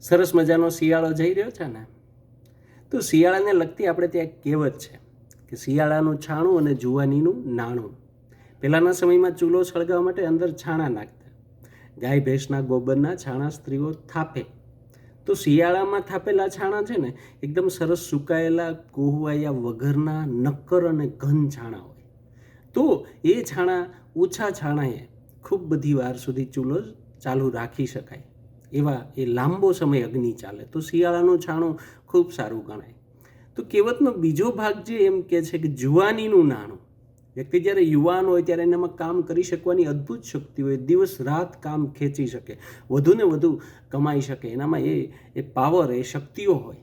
સરસ મજાનો શિયાળો જઈ રહ્યો છે ને, તો શિયાળાને લગતી આપણે ત્યાં એક કહેવત છે કે શિયાળાનું છાણું અને જુવાનીનું નાણું. પહેલાંના સમયમાં ચૂલો સળગાવવા માટે અંદર છાણા નાખતા. ગાય ભેંસના ગોબરના છાણા સ્ત્રીઓ થાપે. તો શિયાળામાં થાપેલા છાણા છે ને, એકદમ સરસ સુકાયેલા, કોહવાયા વગરના નક્કર અને ઘન છાણા હોય. તો એ છાણા ઓછા છાણાએ ખૂબ બધી વાર સુધી ચૂલો ચાલુ રાખી શકાય. એવા એ લાંબો સમય અગ્નિ ચાલે. તો શિયાળાનું છાણું ખૂબ સારું ગણાય. તો કહેવતનો બીજો ભાગ જે એમ કહે છે કે જુવાનીનું નાણું. વ્યક્તિ જ્યારે યુવાન હોય ત્યારે એનામાં કામ કરી શકવાની અદ્ભુત શક્તિ હોય, દિવસ રાત કામ ખેંચી શકે, વધુ ને વધુ કમાઈ શકે, એનામાં એ એ પાવર, એ શક્તિઓ હોય.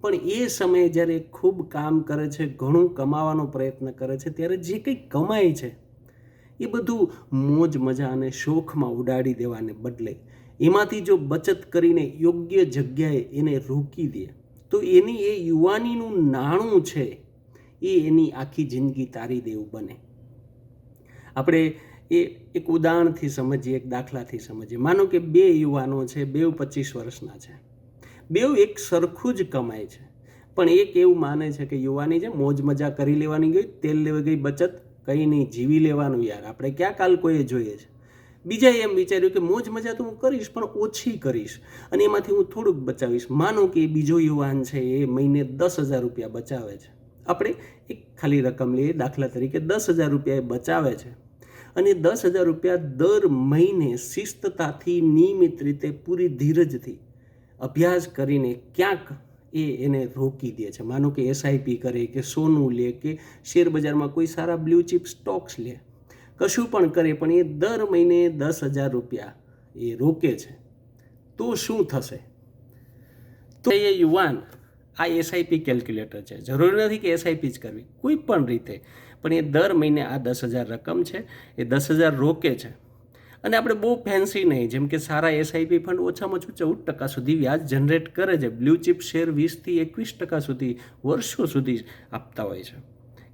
પણ એ સમયે જ્યારે ખૂબ કામ કરે છે, ઘણું કમાવાનો પ્રયત્ન કરે છે, ત્યારે જે કંઈ કમાય છે એ બધું મોજ, મજા અને શોખમાં ઉડાડી દેવાને બદલે એમાંથી જો બચત કરીને યોગ્ય જગ્યાએ એને રોકી દે, તો એની એ યુવાનીનું નાણું છે, એ એની આખી જિંદગી તારી દેવું બને. આપણે એ એક ઉદાહરણથી સમજીએ, એક દાખલાથી સમજીએ. માનો કે બે યુવાનો છે બેઉ પચીસ વર્ષના છે. બેઉ એક સરખું જ કમાય છે. પણ એક એવું માને છે કે યુવાની છે મોજ મજા કરી લેવાની ગઈ, તેલ લેવા ગઈ, બચત કંઈ નહીં, જીવી લેવાનું યાર. આપણે ક્યાં કાલ કોઈએ જોઈએ છે? બીજાએ એમ વિચાર્યું કે મોજ મજા તો હું કરીશ, પણ ઓછી કરીશ. અને એમાંથી હું થોડુંક બચાવીશ. માનો કે બીજો યુવાન છે, એ મહિને દસ હજાર રૂપિયા બચાવે છે. આપણે એક ખાલી રકમ લઈએ, દાખલા તરીકે દસ હજાર રૂપિયા એ બચાવે છે. અને દસ હજાર રૂપિયા દર મહિને શિસ્તતાથી, નિયમિત રીતે, પૂરી ધીરજથી અભ્યાસ કરીને ક્યાંક એ એને રોકી દે છે. માનો કે એસઆઈપી કરે કે સોનું લે કે શેર બજારમાં કોઈ સારા બ્લુ ચિપ સ્ટોક્સ લે. કશું પણ કરે, પણ એ દર મહિને દસ હજાર રૂપિયા એ રોકે છે. તો શું થશે? તો એ યુવાન આ એસઆઈપી કેલ્ક્યુલેટર છે. જરૂરી નથી કે એસઆઈપી જ કરવી. કોઈ પણ રીતે. પણ એ દર મહિને આ દસ હજાર રકમ છે. એ દસ હજાર રોકે છે. અને આપણે બહુ ફેન્સી નહીં, જેમ કે સારા એસઆઈપી ફંડ ઓછામાં ઓછું ચૌદ ટકા સુધી વ્યાજ જનરેટ કરે છે. બ્લુ ચિપ શેર વીસથી એકવીસ ટકા સુધી, વર્ષો સુધી આપતા હોય છે.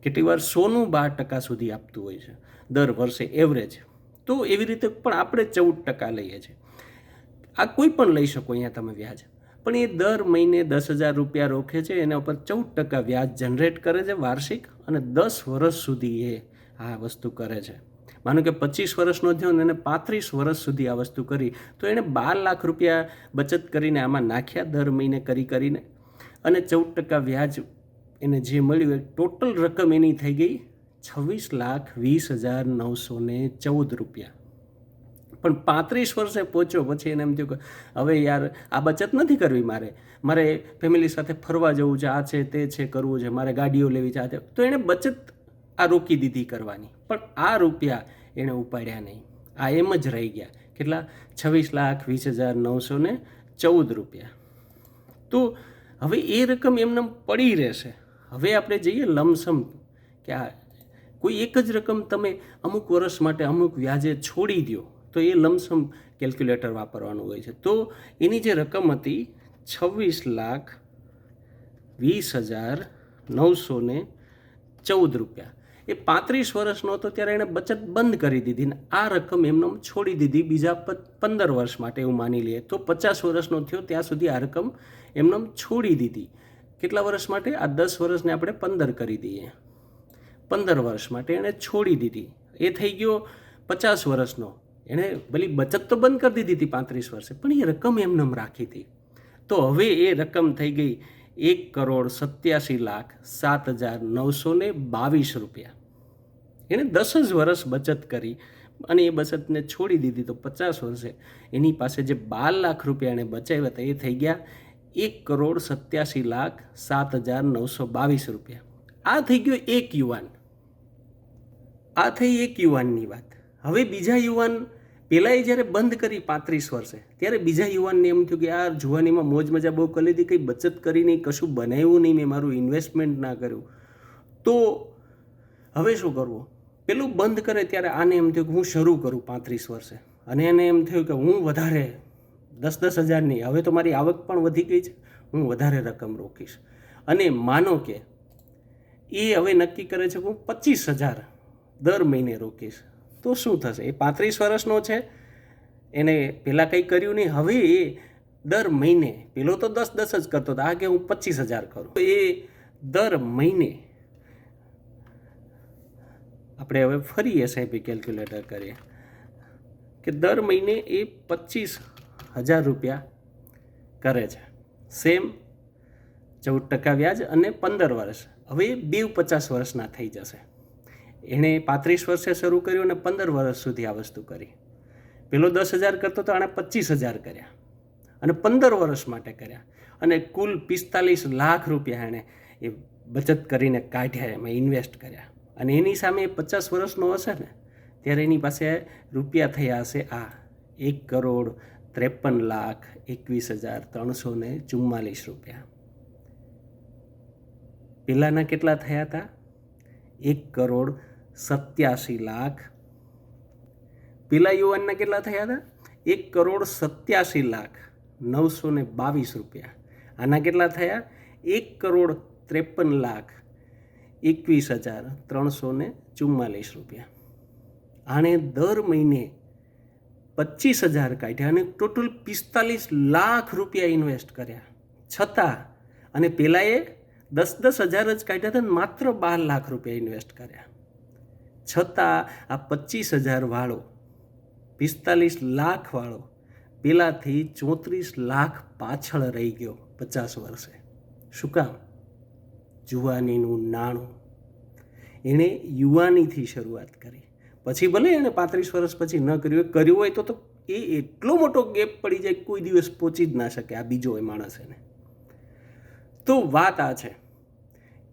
કેટલી વાર સોનું બાર ટકા સુધી આપતું હોય છે. દર વર્ષે એવરેજ તો એવી રીતે પણ આપણે ચૌદ ટકા લઈએ છીએ. આ કોઈ પણ લઈ શકો અહીંયા તમે વ્યાજ. પણ એ દર મહિને દસ હજાર રૂપિયા રોકે છે, એના ઉપર ચૌદ ટકા વ્યાજ જનરેટ કરે છે વાર્ષિક અને દસ વર્ષ સુધી એ આ વસ્તુ કરે છે. માનો કે પચીસ વર્ષનો થયો ને એને પાંત્રીસ વર્ષ સુધી આ વસ્તુ કરી, તો એણે બાર લાખ રૂપિયા બચત કરીને આમાં નાખ્યા દર મહિને કરી કરીને. અને ચૌદ ટકા વ્યાજ એને જે મળ્યું, એ ટોટલ રકમ એની થઈ ગઈ છવ્વીસ લાખ વીસ હજાર નવસો ને ચૌદ રૂપિયા. પણ પાંત્રીસ વર્ષે પહોંચ્યો, પછી એને એમ થયું કે હવે યાર, આ બચત નથી કરવી મારે. મારે ફેમિલી સાથે ફરવા જવું છે, આ છે, તે છે, કરવું છે, મારે ગાડીઓ લેવી છે, આ છે. તો એણે બચત આ રોકી દીધી કરવાની. પણ આ રૂપિયા એણે ઉપાડ્યા નહીં. આ એમ જ રહી ગયા. કેટલા? છવ્વીસ લાખ, વીસ હજાર, નવસો ને ચૌદ રૂપિયા. તો હવે એ રકમ એમને પડી રહેશે. હવે આપણે જઈએ લમસમ કે આ કોઈ એક જ રકમ તમે અમુક વર્ષ માટે અમુક વ્યાજે છોડી દો તો એ લમસમ કેલ્ક્યુલેટર વાપરવાનું હોય છે. તો એની જે રકમ હતી છવ્વીસ લાખ, વીસ હજાર, નવસો ને ચૌદ રૂપિયા. એ પાંત્રીસ વર્ષનો હતો ત્યારે એણે બચત બંધ કરી દીધી ને આ રકમ એમને છોડી દીધી બીજા પંદર વર્ષ માટે એવું માની લઈએ તો પચાસ વર્ષનો થયો ત્યાં સુધી આ રકમ એમને છોડી દીધી. કેટલા વર્ષ માટે? આ દસ વર્ષને આપણે પંદર કરી દઈએ. પંદર વર્ષ માટે એણે છોડી દીધી. એ થઈ ગયો પચાસ વર્ષનો. એણે ભલી બચત તો બંધ કરી દીધી હતી પાંત્રીસ વર્ષે, પણ એ રકમ એમનેમ રાખી હતી. તો હવે એ રકમ થઈ ગઈ એક કરોડ સત્યાસી લાખ સાત હજાર નવસો બાવીસ રૂપિયા. એણે દસ જ વર્ષ બચત કરી અને એ બચતને છોડી દીધી તો પચાસ વર્ષે. એની પાસે જે બાર લાખ રૂપિયા એણે બચાવ્યા હતા એ થઈ ગયા એક કરોડ સત્યાસી લાખ સાત હજાર નવસો બાવીસ રૂપિયા. આ થઈ ગયો એક યુવાન. આ થઈ એક યુવાનની વાત. હવે બીજા યુવાન પહેલાંએ જ્યારે બંધ કરી પાંત્રીસ વર્ષે, ત્યારે બીજા યુવાનને એમ થયું કે આ જુવાનીમાં મોજ મજા બહુ કરી લીધી, કંઈ બચત કરી નહીં, કશું બનાવ્યું નહીં, મેં મારું ઇન્વેસ્ટમેન્ટ ના કર્યું. તો હવે શું કરવું? પેલું બંધ કરે ત્યારે આને એમ થયું કે હું શરૂ કરું પાંત્રીસ વર્ષે. અને એને એમ થયું કે હું વધારે દસ દસ હજારની હવે તો મારી આવક પણ વધી ગઈ છે, હું વધારે રકમ રોકીશ. અને માનો કે એ હવે નક્કી કરે છે કે હું પચીસ હજાર દર મહિને રોકીશ. તો શું થશે? એ પાંત્રીસ વર્ષનો છે, એને પહેલાં કંઈ કર્યું નહીં, હવે એ દર મહિને, પેલો તો દસ દસ જ કરતો હતો, આ કે હું પચીસ હજાર કરું. તો એ દર મહિને આપણે હવે ફરી એસઆઈપી કેલ્ક્યુલેટર કરીએ. કે દર મહિને એ પચીસ હજાર રૂપિયા કરે છે. સેમ ચૌદ ટકા વ્યાજ અને પંદર વર્ષ. હવે બેવ પચાસ વર્ષના થઈ જશે. એણે પાંત્રીસ વર્ષે શરૂ કર્યું અને પંદર વર્ષ સુધી આ વસ્તુ કરી. પેલો દસ હજાર કરતો તો આણે પચીસ હજાર કર્યા. અને પંદર વર્ષ માટે કર્યા. અને કુલ પિસ્તાલીસ લાખ રૂપિયા એણે એ બચત કરીને કાઢ્યા, એમાં ઇન્વેસ્ટ કર્યા. અને એની સામે પચાસ વર્ષનો હશે ને, ત્યારે એની પાસે રૂપિયા થયા હશે આ એક કરોડ ત્રેપન લાખ એકવીસ હજાર ત્રણસો ને ચુમ્માલીસ રૂપિયા. પહેલાંના કેટલા થયા હતા? એક કરોડ સત્યાસી લાખ. પેલા યુવાનના કેટલા થયા હતા? એક કરોડ સત્યાસી લાખ નવસો ને બાવીસ રૂપિયા. આના કેટલા થયા? એક કરોડ ત્રેપન લાખ એકવીસ હજાર ત્રણસો ને ચુમ્માલીસ રૂપિયા. આણે દર મહિને પચીસ હજાર કાઢ્યા અને ટોટલ પિસ્તાલીસ લાખ રૂપિયા ઇન્વેસ્ટ કર્યા. છતાં અને પેલાએ દસ દસ હજાર જ કાઢ્યા હતા ને માત્ર બાર લાખ રૂપિયા ઇન્વેસ્ટ કર્યા. છતાં આ પચીસ હજાર વાળો, પિસ્તાલીસ લાખ વાળો પેલાથી ચોત્રીસ લાખ પાછળ રહી ગયો પચાસ વર્ષે. શું કામ? જુવાનીનું નાણું. એણે યુવાનીથી શરૂઆત કરી. પછી ભલે એણે પાંત્રીસ વર્ષ પછી ન કર્યું, એ કર્યું હોય તો તો એ એટલો મોટો ગેપ પડી જાય કોઈ દિવસ પહોંચી જ ના શકે આ બીજો એ માણસ એને. તો વાત આ છે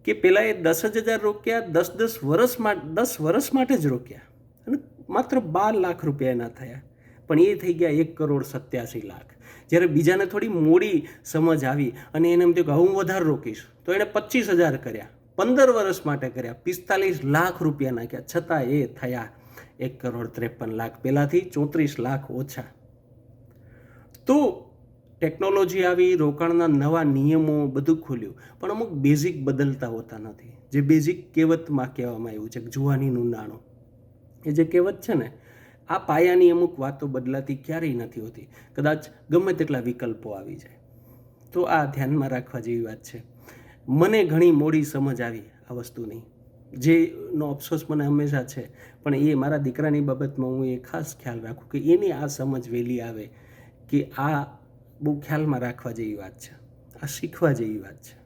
કે પહેલાં એ દસ જ હજાર રોક્યા, દસ દસ વર્ષ દસ વર્ષ માટે જ રોક્યા. અને માત્ર બાર લાખ રૂપિયા એના થયા. પણ એ થઈ ગયા એક કરોડ સત્યાસી લાખ. જ્યારે બીજાને થોડી મોડી સમજ આવી અને એને એમ થયું કે હું વધારે રોકીશ. તો એણે પચીસ હજાર કર્યા. પંદર વર્ષ માટે કર્યા. પિસ્તાલીસ લાખ રૂપિયા નાખ્યા. છતાં એ થયા એક કરોડ ત્રેપન લાખ. પહેલાંથી ચોત્રીસ લાખ ઓછા. તો ટેકનોલોજી આવી, રોકાણના નવા નિયમો બધું ખુલ્યું. પણ અમુક બેઝિક બદલતા હોતા નથી. જે બેઝિક કહેવતમાં કહેવામાં આવ્યું છે જુવાનીનું નાણું. એ જે કહેવત છે ને આ પાયાની અમુક વાતો બદલાતી ક્યારેય નથી હોતી. કદાચ ગમે તેટલા વિકલ્પો આવી જાય. તો આ ધ્યાનમાં રાખવા જેવી વાત છે. મને ઘણી મોડી સમજ આવી આ વસ્તુની. જેનો અફસોસ મને હંમેશા છે. પણ એ મારા દીકરાની બાબતમાં હું એ ખાસ ખ્યાલ રાખું કે એની આ સમજ વહેલી આવે કે આ બહુ ખ્યાલમાં રાખવા જેવી વાત છે. આ શીખવા જેવી વાત છે.